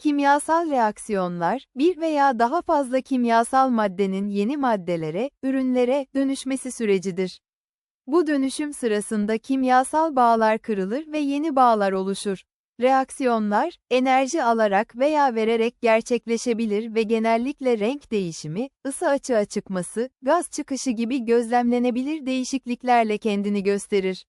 Kimyasal reaksiyonlar, bir veya daha fazla kimyasal maddenin yeni maddelere, ürünlere dönüşmesi sürecidir. Bu dönüşüm sırasında kimyasal bağlar kırılır ve yeni bağlar oluşur. Reaksiyonlar, enerji alarak veya vererek gerçekleşebilir ve genellikle renk değişimi, ısı açığa çıkması, gaz çıkışı gibi gözlemlenebilir değişikliklerle kendini gösterir.